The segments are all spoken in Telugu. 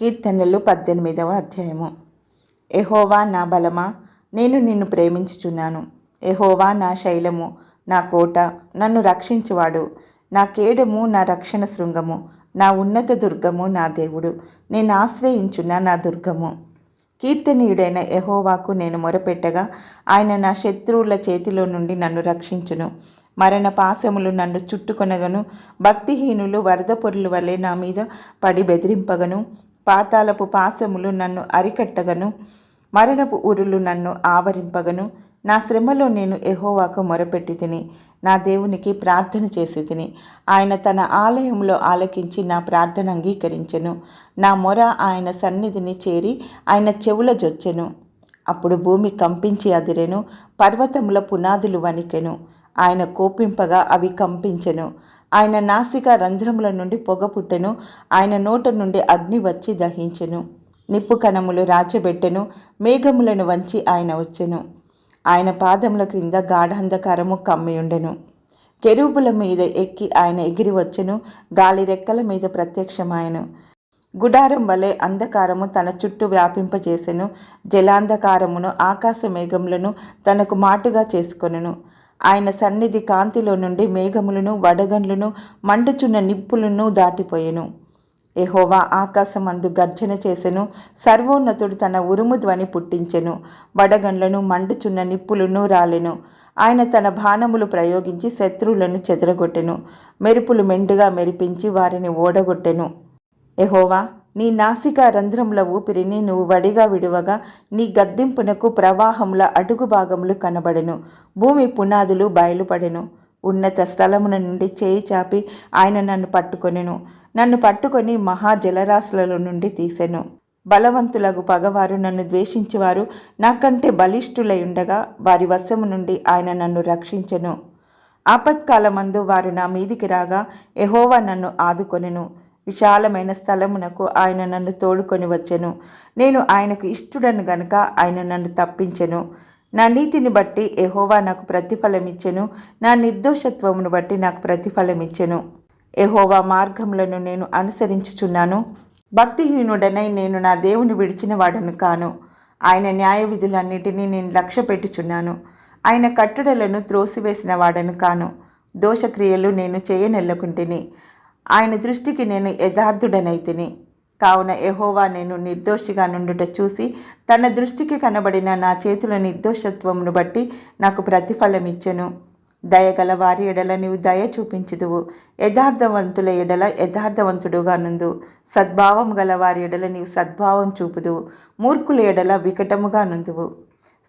కీర్తనలు పద్దెనిమిదవ అధ్యాయము. ఎహోవా నా బలమా నేను నిన్ను ప్రేమించుచున్నాను. ఎహోవా నా శైలము నా కోట నన్ను రక్షించువాడు. నా కేడము నా రక్షణ శృంగము నా ఉన్నత దుర్గము నా దేవుడు. నేను ఆశ్రయించున్న నా దుర్గము. కీర్తనీయుడైన ఎహోవాకు నేను మొరపెట్టగా ఆయన నా శత్రువుల చేతిలో నుండి నన్ను రక్షించును. మరణ పాశములు నన్ను చుట్టుకొనగను. భక్తిహీనులు వరద పొరుల వలె నా మీద పడి బెదిరింపగను. పాతాళపు పాశములు నన్ను అరికట్టగను మరణపు ఉరులు నన్ను ఆవరింపగను. నా శ్రమలో నేను ఎహోవాకు మొరపెట్టి తిని నా దేవునికి ప్రార్థన చేసి తిని ఆయన తన ఆలయంలో ఆలకించి నా ప్రార్థన అంగీకరించెను. నా మొర ఆయన సన్నిధిని చేరి ఆయన చెవుల జొచ్చెను. అప్పుడు భూమి కంపించి అదిరెను పర్వతముల పునాదులు వణికెను. ఆయన కోపింపగా అవి కంపించెను. ఆయన నాసిక రంధ్రముల నుండి పొగ పుట్టెను ఆయన నోట నుండి అగ్ని వచ్చి దహించెను. నిప్పు కణములు రాచబెట్టెను మేఘములను వంచి ఆయన వచ్చెను. ఆయన పాదముల క్రింద గాఢంధకారము కమ్మియుండెను. కెరూబుల మీద ఎక్కి ఆయన ఎగిరి వచ్చెను గాలి రెక్కల మీద ప్రత్యక్షమాయను. గుడారం వలె అంధకారము తన చుట్టూ వ్యాపింపజేసెను జలాంధకారమును ఆకాశ మేఘములను తనకు మాటుగా చేసుకొనెను. ఆయన సన్నిధి కాంతిలో నుండి మేఘములను వడగండ్లను మండుచున్న నిప్పులను దాటిపోయెను. ఎహోవా ఆకాశమందు గర్జన చేసెను. సర్వోన్నతుడు తన ఉరుము ధ్వని పుట్టించెను. వడగండ్లను మండుచున్న నిప్పులను రాలెను. ఆయన తన బాణములు ప్రయోగించి శత్రువులను చెదరగొట్టెను. మెరుపులు మెండుగా మెరిపించి వారిని ఓడగొట్టెను. ఎహోవా నీ నాసిక రంధ్రముల ఊపిరిని నువ్వు వడిగా విడువగా నీ గద్దింపునకు ప్రవాహముల అడుగు భాగములు కనబడెను. భూమి పునాదులు బయలుపడెను. ఉన్నత స్థలమున నుండి చేయి చాపి ఆయన నన్ను పట్టుకొనెను. నన్ను పట్టుకొని మహాజలరాశులలో నుండి తీసెను. బలవంతులకు పగవారు నన్ను ద్వేషించేవారు నాకంటే బలిష్ఠులై ఉండగా వారి వశము నుండి ఆయన నన్ను రక్షించెను. ఆపత్కాలమందు వారు నా మీదికి రాగా ఎహోవా నన్ను ఆదుకొనెను. విశాలమైన స్థలమునకు ఆయన నన్ను తోడుకొని వచ్చెను. నేను ఆయనకు ఇష్టడను గనుక ఆయన నన్ను తప్పించెను. నా నీతిని బట్టి ఎహోవా నాకు ప్రతిఫలమిచ్చెను. నా నిర్దోషత్వమును బట్టి నాకు ప్రతిఫలమిచ్చెను. ఎహోవా మార్గములను నేను అనుసరించుచున్నాను. భక్తిహీనుడనై నేను నా దేవుని విడిచిన వాడను కాను. ఆయన న్యాయ విధులన్నిటినీ నేను లక్ష్య పెట్టుచున్నాను. ఆయన కట్టడలను త్రోసివేసిన వాడను కాను. దోషక్రియలు నేను చేయనెల్లకుంటిని. ఆయన దృష్టికి నేను యథార్థుడనైతిని. కావున ఎహోవా నేను నిర్దోషిగా నుండుట చూసి తన దృష్టికి కనబడిన నా చేతుల నిర్దోషత్వమును బట్టి నాకు ప్రతిఫలం ఇచ్చెను దయగల వారి ఎడల నీవు దయ చూపించుదువు. యథార్థవంతుల ఎడల యథార్థవంతుడుగా నుండు సద్భావం గల వారి ఎడల నీవు సద్భావం చూపుదువు. మూర్ఖుల ఎడల వికటముగా నుందువు.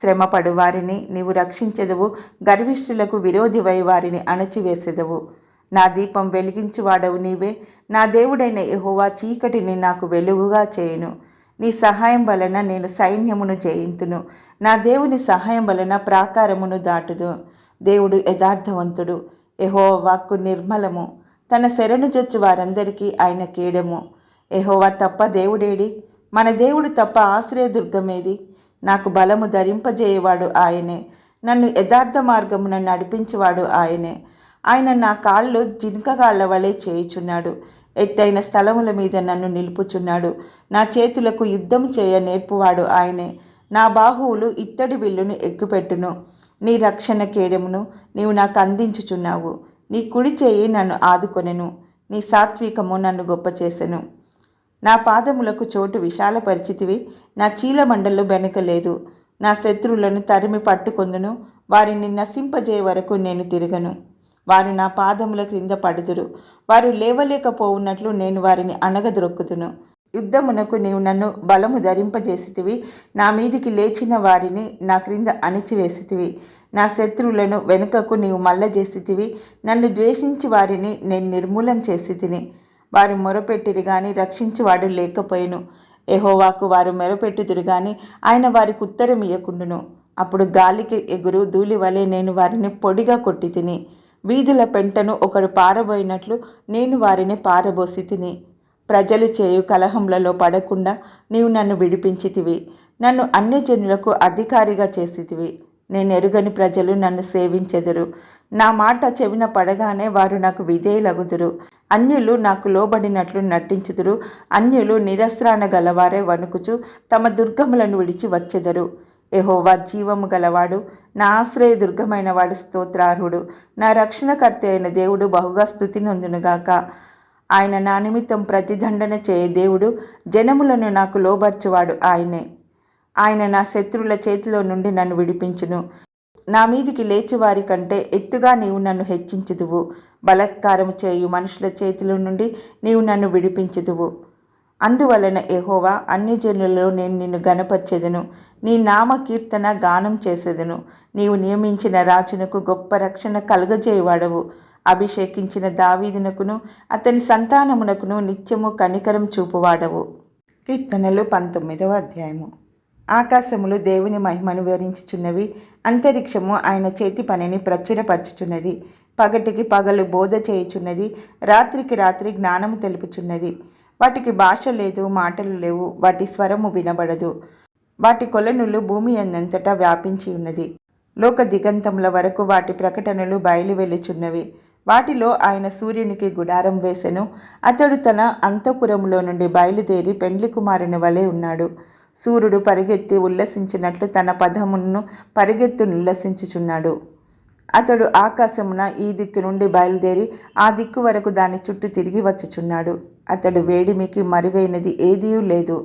శ్రమపడు వారిని నీవు రక్షించెదవు. గర్విష్ఠులకు విరోధివై వారిని అణచివేసెదవు. నా దీపం వెలిగించువాడవు నీవే. నా దేవుడైన యహోవా చీకటిని నాకు వెలుగుగా చేయును. నీ సహాయం వలన నేను సైన్యమును జయింతును. నా దేవుని సహాయం వలన ప్రాకారమును దాటుదు. దేవుడు యథార్థవంతుడు. ఎహోవ వాక్కు నిర్మలము. తన శరణు జొచ్చు వారందరికీ ఆయన కీడము. ఎహోవా తప్ప దేవుడేడి? మన దేవుడు తప్ప ఆశ్రయదుర్గమేది? నాకు బలము ధరింపజేయవాడు ఆయనే. నన్ను యథార్థ మార్గమున నడిపించేవాడు ఆయనే. ఆయన నా కాళ్ళు జింకగాళ్ళ వలె చేయుచున్నాడు. ఎత్తైన స్థలముల మీద నన్ను నిలుపుచున్నాడు. నా చేతులకు యుద్ధం చేయ నేర్పువాడు ఆయనే. నా బాహువులు ఇత్తడి బిల్లును ఎక్కుపెట్టును. నీ రక్షణ కేడమును నీవు నాకు అందించుచున్నావు. నీ కుడి చేయి నన్ను ఆదుకొనెను. నీ సాత్వికము నన్ను గొప్ప చేసెను నా పాదములకు చోటు విశాలపరిచితివి. నా చీలమండలు వెనకలేదు నా శత్రువులను తరిమి పట్టుకొందును. వారిని నశింపజేయ వరకు నేను తిరగను. వారు నా పాదముల క్రింద పడుదురు. వారు లేవలేకపోవున్నట్లు నేను వారిని అణగద్రొక్కుదును యుద్ధమునకు నీవు నన్ను బలము ధరింపజేసితివి. నా మీదికి లేచిన వారిని నా క్రింద అణిచివేసితివి. నా శత్రువులను వెనుకకు నీవు మల్లజేసితివి నన్ను ద్వేషించి వారిని నేను నిర్మూలం చేసి తిని వారు మొరపెట్టిరి కానీ రక్షించేవాడు లేకపోయాను. ఎహోవాకు వారు మెరపెట్టుదురు గాని ఆయన వారికి ఉత్తరం ఇయ్యకుండును అప్పుడు గాలికి ఎగురు ధూళి వలె నేను వారిని పొడిగా కొట్టి తిని వీధుల పెంటను ఒకడు పారబోయినట్లు నేను వారిని పారబోసి తిని ప్రజలు చేయు కలహంలలో పడకుండా నీవు నన్ను విడిపించితివి. నన్ను అన్ని జనులకు అధికారిగా చేసితివి. నేను ఎరుగని ప్రజలు నన్ను సేవించెదరు. నా మాట చెవిన పడగానే వారు నాకు విధేయులగుదురు. అన్యులు నాకు లోబడినట్లు నటించుదురు. అన్యులు నిరస్రాన గలవారే వణుకుచు తమ దుర్గములను విడిచి వచ్చెదరు. ఎహోవా జీవము గలవాడు నా ఆశ్రయ వాడు స్తోత్రార్హుడు. నా రక్షణకర్త అయిన దేవుడు బహుగా స్థుతి నొందునుగాక ఆయన నా నిమిత్తం ప్రతిదండన చేయ దేవుడు జనములను నాకు లోబర్చువాడు ఆయనే. ఆయన నా శత్రువుల చేతిలో నుండి నన్ను విడిపించును. నా మీదికి లేచివారి కంటే ఎత్తుగా నీవు నన్ను హెచ్చించుదువు. బలత్కారము చేయు మనుషుల చేతిలో నుండి నీవు నన్ను విడిపించుదువు. అందువలన ఎహోవా అన్ని జనులలో నేను నిన్ను గనపరిచెదను నీ నామ కీర్తన గానం చేసేదను. నీవు నియమించిన రాజునకు గొప్ప రక్షణ కలుగజేయవాడవు. అభిషేకించిన దావీదునకును అతని సంతానమునకును నిత్యము కనికరం చూపువాడవు. కీర్తనలు పంతొమ్మిదవ అధ్యాయము. ఆకాశములు దేవుని మహిమను వివరించుచున్నవి అంతరిక్షము ఆయన చేతి పనిని ప్రచురపరచుచున్నది పగటికి పగలు బోధ చేయుచున్నది రాత్రికి రాత్రి జ్ఞానము తెలుపుచున్నది. వాటికి భాష లేదు మాటలు లేవు వాటి స్వరము వినబడదు. వాటి కొలనులు భూమి అందంతటా వ్యాపించి ఉన్నది. లోక దిగంతముల వరకు వాటి ప్రకటనలు బయలువెళ్ళుచున్నవి వాటిలో ఆయన సూర్యునికి గుడారం వేసెను. అతడు తన అంతఃపురములో నుండి బయలుదేరి పెండ్లి కుమారుని వలె ఉన్నాడు. సూర్యుడు పరిగెత్తి ఉల్లసించినట్లు తన పదమును పరిగెత్తు ఉల్లసించుచున్నాడు అతడు ఆకాశమున ఈ దిక్కు నుండి బయలుదేరి ఆ దిక్కు వరకు దాని చుట్టూ తిరిగి వచ్చుచున్నాడు. అతడు వేడిమికి మరుగైనది ఏదీ లేదు.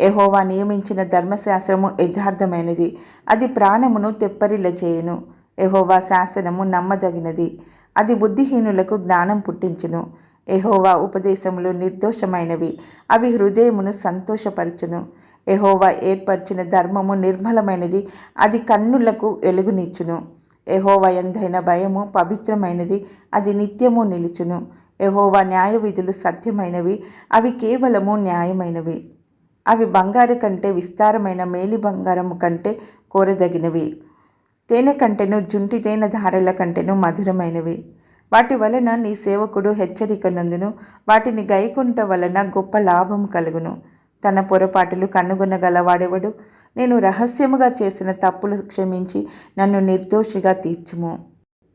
ఎహోవా నియమించిన ధర్మశాస్త్రము యథార్థమైనది. అది ప్రాణమును తెప్పరిల్ల చేయును ఎహోవా శాసనము నమ్మదగినది. అది బుద్ధిహీనులకు జ్ఞానం పుట్టించును. ఎహోవా ఉపదేశములు నిర్దోషమైనవి. అవి హృదయమును సంతోషపరచును. ఎహోవా ఏర్పరిచిన ధర్మము నిర్మలమైనది. అది కన్నులకు వెలుగునిచ్చును ఎహోవా ఎందైన భయము పవిత్రమైనది. అది నిత్యము నిలుచును. ఎహోవా న్యాయ విధులు సత్యమైనవి. అవి కేవలము న్యాయమైనవి. అవి బంగారు కంటే విస్తారమైన మేలి బంగారము కంటే కోరదగినవి. తేనె కంటెను జుంటి తేనె ధారల కంటెను మధురమైనవి. వాటి వలన నీ సేవకుడు హెచ్చరిక నందును. వాటిని గైకుంట వలన గొప్ప లాభం కలుగును. తన పొరపాటులు కనుగొనగలవాడెవడు నేను రహస్యముగా చేసిన తప్పులు క్షమించి నన్ను నిర్దోషిగా తీర్చుము.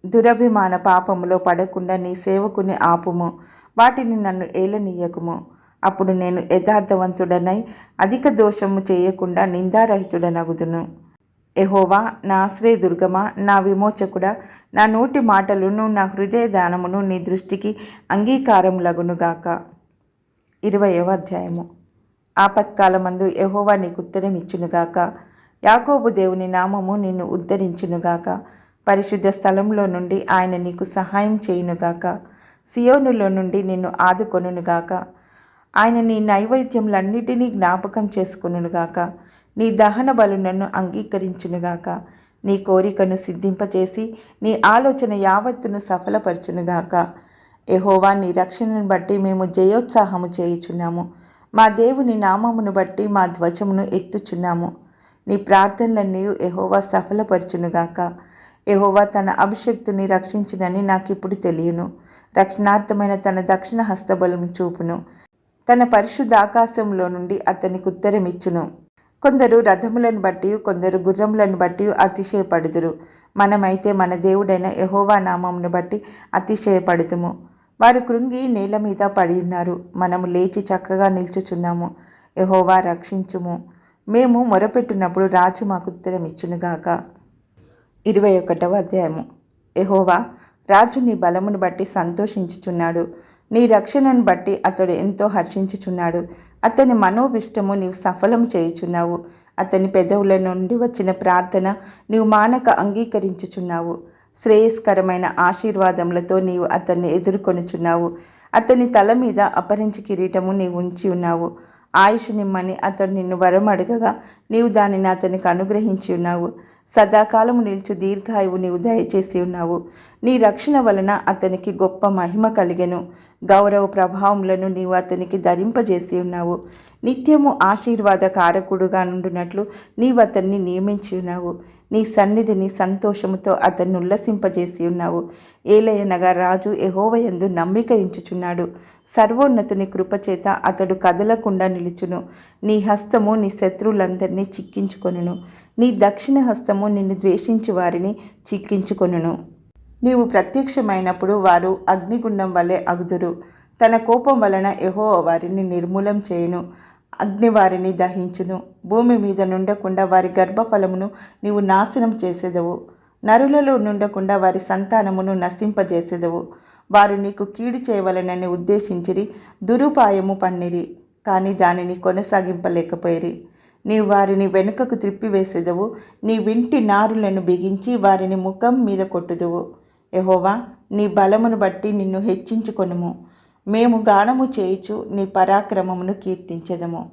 దురభిమాన పాపములో పడకుండా నీ సేవకుని ఆపుము. వాటిని నన్ను ఏలనీయకుము. అప్పుడు నేను యథార్థవంతుడనై అధిక దోషము చేయకుండా నిందారహితుడనగుదును. ఎహోవా నా ఆశ్రయదుర్గమా నా విమోచకుడా నా నోటి మాటలను నా హృదయ దానమును నీ దృష్టికి అంగీకారములగునుగాక ఇరవయవ అధ్యాయము. ఆపత్కాలమందు యహోవా నీకు ఉత్తరం ఇచ్చునుగాక. యాకోబు దేవుని నామము నిన్ను ఉద్ధరించునుగాక. పరిశుద్ధ స్థలంలో నుండి ఆయన నీకు సహాయం చేయునుగాక. సియోనులో నుండి నిన్ను ఆదుకొనుగాక ఆయన నీ నైవేద్యములన్నిటినీ జ్ఞాపకం చేసుకునుగాక నీ దహన బలునను అంగీకరించునుగాక. నీ కోరికను సిద్ధింపచేసి నీ ఆలోచన యావత్తును సఫలపరచునుగాక. ఎహోవా నీ రక్షణను బట్టి మేము జయోత్సాహము చేయుచున్నాము. మా దేవుని నామమును బట్టి మా ధ్వజమును ఎత్తుచున్నాము. నీ ప్రార్థనలన్నీ ఎహోవా సఫలపరచునుగాక. ఎహోవా తన అభిషక్తుని రక్షించునని నాకు ఇప్పుడు తెలియను. రక్షణార్థమైన తన దక్షిణ హస్తబలం చూపును. తన పరిశుద్ధ ఆకాశంలో నుండి అతనికి ఉత్తరమిచ్చును. కొందరు రథములను బట్టి కొందరు గుర్రములను బట్టి అతిశయపడుదురు. మనమైతే మన దేవుడైన యహోవా నామమును బట్టి అతిశయపడుతుము. వారు కృంగి నేల మీద పడి ఉన్నారు మనము లేచి చక్కగా నిల్చుచున్నాము. యహోవా రక్షించుము. మేము మొరపెట్టినప్పుడు రాజు మాకు ఉత్తరం ఇచ్చునుగాక ఇరవై ఒకటవ అధ్యాయము. యహోవా రాజు నీ బలమును బట్టి సంతోషించుచున్నాడు. నీ రక్షణను బట్టి అతడు ఎంతో హర్షించుచున్నాడు. అతని మనోవిష్టము నీవు సఫలం చేయుచున్నావు. అతని పెదవుల నుండి వచ్చిన ప్రార్థన నీవు మానక అంగీకరించుచున్నావు. శ్రేయస్కరమైన ఆశీర్వాదములతో నీవు అతన్ని ఎదుర్కొనుచున్నావు. అతని తల మీద అపరించి కిరీటము నీవు ఉంచి ఉన్నావు. ఆయుష్ నిమ్మని అతడు నిన్ను వరం అడగగా నీవు దానిని అతనికి అనుగ్రహించి ఉన్నావు. సదాకాలము నిలిచి దీర్ఘాయువు నీవు దయచేసి ఉన్నావు. నీ రక్షణ వలన అతనికి గొప్ప మహిమ కలిగెను. గౌరవ ప్రభావములను నీవు అతనికి ధరింపజేసి ఉన్నావు. నిత్యము ఆశీర్వాద కారకుడుగా నుండునట్లు నీవు అతన్ని నియమించి ఉన్నావు నీ సన్నిధిని సంతోషముతో అతన్ని ఉల్లసింపజేసి ఉన్నావు ఏలయనగా రాజు ఎహోవయందు నమ్మిక ఇంచుచున్నాడు సర్వోన్నతుని కృపచేత అతడు కదలకుండా నిలుచును. నీ హస్తము నీ శత్రువులందరినీ చిక్కించుకొనును. నీ దక్షిణ హస్తము నిన్ను ద్వేషించి వారిని చిక్కించుకొనును. నీవు ప్రత్యక్షమైనప్పుడు వారు అగ్నిగుండం వలె అగుదురు. తన కోపం వలన ఎహో వారిని నిర్మూలం చేయును. అగ్ని వారిని దహించును. భూమి మీద నుండకుండా వారి గర్భఫలమును నీవు నాశనం చేసేదవు. నరులలో నుండకుండా వారి సంతానమును నశింపజేసేదవు. వారు నీకు కీడు చేయవలనని ఉద్దేశించిరి దురుపాయము పన్నిరి కానీ దానిని కొనసాగింపలేకపోయిరి. నీవు వారిని వెనుకకు త్రిప్పివేసేదవు. నీ వింటి నారులను బిగించి వారిని ముఖం మీద కొట్టుదువు. ఎహోవా నీ బలమును బట్టి నిన్ను హెచ్చించుకొనుము. మేము గానము చేయుచు నీ పరాక్రమమును కీర్తించెదము.